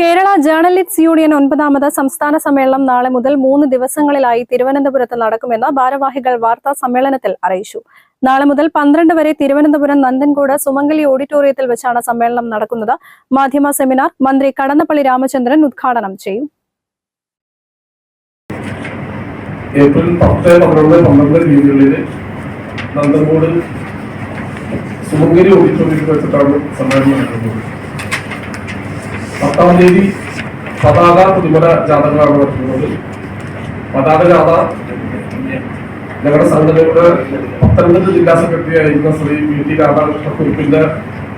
Kerala journalist union ഒൻപതാമത് സംസ്ഥാന സമ്മേളനം നാളെ മുതൽ മൂന്ന് ദിവസങ്ങളിലായി തിരുവനന്തപുരത്ത് നടക്കുമെന്ന് ഭാരവാഹികൾ വാർത്താ സമ്മേളനത്തിൽ അറിയിച്ചു. നാളെ മുതൽ പന്ത്രണ്ട് വരെ തിരുവനന്തപുരം നന്ദൻകോട് സുമംഗലി ഓഡിറ്റോറിയത്തിൽ വെച്ചാണ് സമ്മേളനം നടക്കുന്നത്. മാധ്യമ സെമിനാർ മന്ത്രി കടന്നപ്പള്ളി രാമചന്ദ്രൻ ഉദ്ഘാടനം ചെയ്യും. ഏപ്രിൽ പത്ത് പന്ത്രണ്ട് പന്ത്രണ്ട് തീയതികളിൽ നന്ദൻകോട് സുമംഗലി ഓഡിറ്റോറിയത്തിൽ വെച്ചിട്ടാണ് സമ്മേളനം നടക്കുന്നത്. പത്താം തീയതി പതാക പുതുമല ജാഥകളാണ് നടത്തുന്നത്. പതാക ജാഥ ഞങ്ങളുടെ സംഘടനയുടെ പത്തനംതിട്ട ജില്ലാ സെക്രട്ടറി ആയിരുന്ന ശ്രീ വി ടി രാധാകൃഷ്ണക്കുറിപ്പിന്റെ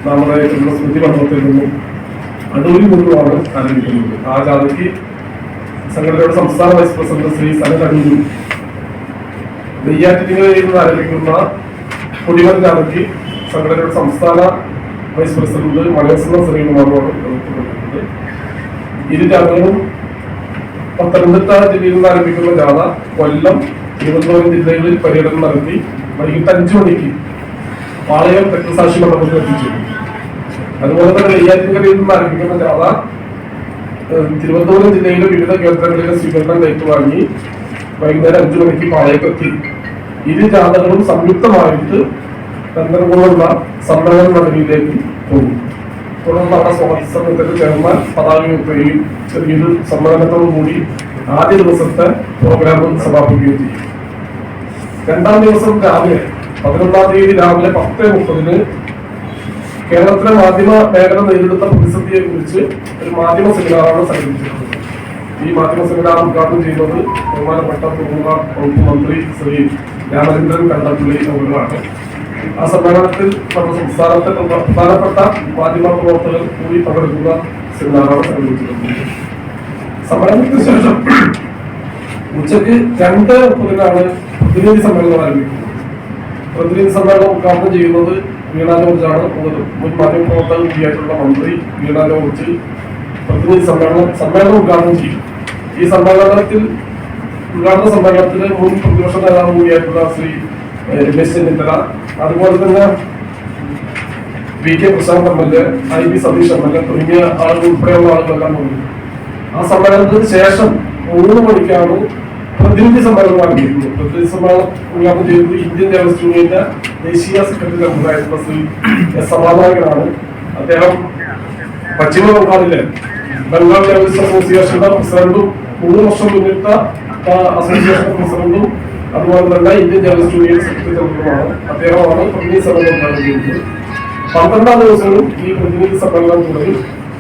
നാമധേയത്തിലുള്ള സ്മൃതി മണ്ഡലത്തിൽ നിന്നും അടൂരിൽ നിന്നുമാണ് ആരംഭിക്കുന്നത്. ആ ജാഥയ്ക്ക് സംഘടനയുടെ സംസ്ഥാന വൈസ് പ്രസിഡന്റ് ശ്രീ സനൽ അടൂരും നെയ്യാറ്റിങ്ങരയിൽ നിന്ന് ആരംഭിക്കുന്ന കൊടിമൽ ജാഥയ്ക്ക് സംഘടനയുടെ സംസ്ഥാന വൈസ് പ്രസിഡന്റ് മലയസുന്ദർ ശ്രീകുമാറുമാണ് നേതൃത്വം നൽകുന്നത് ഇരു പത്തനംതിട്ട ജില്ലയിൽ നിന്ന് ആരംഭിക്കുന്ന ജാഥ കൊല്ലം തിരുവനന്തപുരം ജില്ലകളിൽ പര്യടനം നടത്തി വൈകിട്ട് അഞ്ചു മണിക്ക് പാളയം രക്തസാക്ഷി മണ്ഡലത്തിൽ എത്തിച്ചു. അതുപോലെ തന്നെ നെയ്യാറ്റിൻകരയിൽ നിന്ന് ആരംഭിക്കുന്ന ജാഥ തിരുവനന്തപുരം ജില്ലയിലെ വിവിധ കേന്ദ്രങ്ങളിലെ സ്വീകരണം ഏറ്റുവാങ്ങി വൈകുന്നേരം അഞ്ചു മണിക്ക് പാളയത്തെത്തി ഇരു ജാഥകളും സംയുക്തമായിട്ട് നന്ദനകുളമുള്ള സമ്മേളന നടപടിയിലേക്ക് പോകും. തുടർന്ന് അവിടെ സ്വാതി സമൂഹത്തിന്റെ ചെയർമാൻ പതാകയുയർത്തുകയും ചെറിയൊരു സമ്മേളനത്തോടുകൂടി ആദ്യ ദിവസത്തെ പ്രോഗ്രാമും സമാപിക്കുകയും ചെയ്യും രണ്ടാം ദിവസം രാവിലെ പതിനൊന്നാം തീയതി രാവിലെ പത്ത് മുപ്പതിന് കേരളത്തിലെ മാധ്യമ മേഖല നേരിടുന്ന പ്രതിസന്ധിയെ കുറിച്ച് ഒരു മാധ്യമ സെമിനാറാണ് സംഘടിപ്പിച്ചിട്ടുള്ളത്. ഈ മാധ്യമ സെമിനാർ ഉദ്ഘാടനം ചെയ്യുന്നത് ബഹുമാനപ്പെട്ട പൂർണ വകുപ്പ് മന്ത്രി ശ്രീ രാമചന്ദ്രൻ കണ്ടപ്പള്ളി അവരുമാണ്. ആ സമ്മേളനത്തിൽ നമ്മുടെ സംസ്ഥാനത്തെ പ്രധ- പ്രധാനപ്പെട്ട മാധ്യമ പ്രവർത്തകർ കൂടി പങ്കെടുക്കുന്ന സെമിനാറാണ് സംഘടിപ്പിച്ചിരുന്നത് സമ്മേളനത്തിന് ശേഷം ഉച്ചയ്ക്ക് രണ്ട് മുപ്പതിനാണ് പ്രതിനിധി സമ്മേളനം ആരംഭിക്കുന്നത്. പ്രതിനിധി സമ്മേളനം ഉദ്ഘാടനം ചെയ്യുന്നത് വീണ ജോർജാണ് മുൻ മാധ്യമ പ്രവർത്തകർ കൂടിയായിട്ടുള്ള മന്ത്രി വീണ ജോർജ് പ്രതിനിധി സമ്മേളനം സമ്മേളനം ഉദ്ഘാടനം ചെയ്യും. ഈ സമ്മേളനത്തിൽ ഉദ്ഘാടന സമ്മേളനത്തിൽ മുൻ പ്രതിപക്ഷ നേതാവ് കൂടിയായിട്ടുള്ള ശ്രീ രമേശ് ചെന്നിത്തല അതുപോലെ തന്നെ V K Prasanth M L A I B Satheesh M L A തുടങ്ങിയ ആളുകൾ ഉൾപ്പെടെയുള്ള ആളുകളെല്ലാം വന്നു. ആ സമ്മേളനത്തിന് ശേഷം മൂന്ന് മണിക്കാണ് പ്രതിനിധി സമ്മേളനം ആരംഭിക്കുന്നത്. പ്രതിനിധി സമ്മേളനം ഉദ്ഘാടനം ചെയ്തത് ഇന്ത്യൻ ദേവസ്വം യൂണിയന്റെ ദേശീയ സെക്രട്ടറി ജനറലായിട്ടുള്ള ശ്രീ എസ് സമാധാനകനാണ് അദ്ദേഹം പശ്ചിമ ബംഗാളിലെ ബംഗാൾ ദേവസ്വം അസോസിയേഷന്റെ പ്രസിഡന്റും മൂന്ന് വർഷം മുന്നിട്ട അസോസിയേഷൻ പ്രസിഡന്റും അതുപോലെ ഇന്ത്യൻ ജനറൽ യൂണിയൻ അദ്ദേഹമാണ് പ്രതിനിധി സമ്മേളനം നടത്തിയിരുന്നത് പന്ത്രണ്ടാം ദിവസവും ഈ പ്രതിനിധി സമ്മേളനം തുടങ്ങി.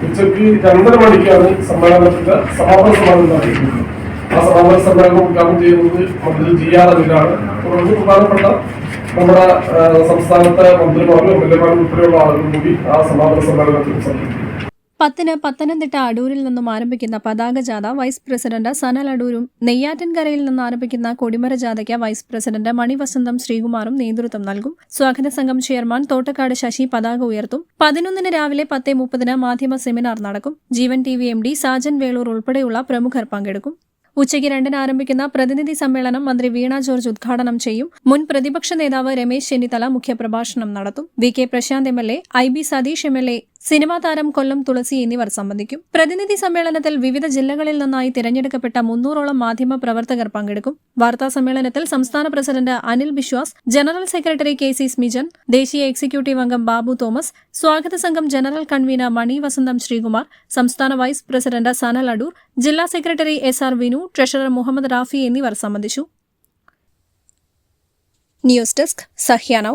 ഉച്ചയ്ക്ക് രണ്ടര മണിക്കാണ് സമ്മേളനത്തിന്റെ സമാപന സമ്മേളനം നടക്കുന്നത്. ആ സമാപന സമ്മേളനം ഉദ്ഘാടനം ചെയ്യുന്നത് മന്ത്രി ജി ആർ അനിലാണ്. തുടർന്ന് പ്രധാനപ്പെട്ട നമ്മുടെ സംസ്ഥാനത്തെ മന്ത്രിമാരും എം എൽ എമാരും ഉൾപ്പെടെയുള്ള ആളുകളും കൂടി ആ സമാപന സമ്മേളനത്തിൽ സംബന്ധിക്കും. പത്തിന് പത്തനംതിട്ട അടൂരിൽ നിന്നും ആരംഭിക്കുന്ന പതാക ജാഥ വൈസ് പ്രസിഡന്റ് സനൽ അടൂരും നെയ്യാറ്റിൻകരയിൽ നിന്ന് ആരംഭിക്കുന്ന കൊടിമര ജാഥയ്ക്ക് വൈസ് പ്രസിഡന്റ് മണിവസന്തം ശ്രീകുമാറും നേതൃത്വം നൽകും. സ്വാഗത സംഘം ചെയർമാൻ തോട്ടക്കാട് ശശി പതാക ഉയർത്തും. പതിനൊന്നിന് രാവിലെ പത്തേ മുപ്പതിന് മാധ്യമ സെമിനാർ നടക്കും. Jeevan T V M D Sajan Velur ഉൾപ്പെടെയുള്ള പ്രമുഖർ പങ്കെടുക്കും. ഉച്ചയ്ക്ക് രണ്ടിന് ആരംഭിക്കുന്ന പ്രതിനിധി സമ്മേളനം മന്ത്രി വീണ ജോർജ് ഉദ്ഘാടനം ചെയ്യും. മുൻ പ്രതിപക്ഷ നേതാവ് രമേശ് ചെന്നിത്തല മുഖ്യപ്രഭാഷണം നടത്തും. V K Prasanth M L A I B Satheesh M L A cinema താരം കൊല്ലം തുളസി എന്നിവർ സംബന്ധിക്കും. പ്രതിനിധി സമ്മേളനത്തിൽ വിവിധ ജില്ലകളിൽ നിന്നായി തിരഞ്ഞെടുക്കപ്പെട്ട മുന്നൂറോളം മാധ്യമ പ്രവർത്തകർ പങ്കെടുക്കും. വാർത്താ സമ്മേളനത്തിൽ സംസ്ഥാന president Anil Biswas general secretary K C Smijan ദേശീയ എക്സിക്യൂട്ടീവ് അംഗം ബാബു തോമസ് സ്വാഗത സംഘം ജനറൽ കൺവീനർ മണി വസന്തം ശ്രീകുമാർ സംസ്ഥാന വൈസ് പ്രസിഡന്റ് സനൽ അടൂർ ജില്ലാ secretary S R Vinu treasurer Muhammad Rafi എന്നിവർ സംബന്ധിച്ചു. News desk സഹ്യാനൌ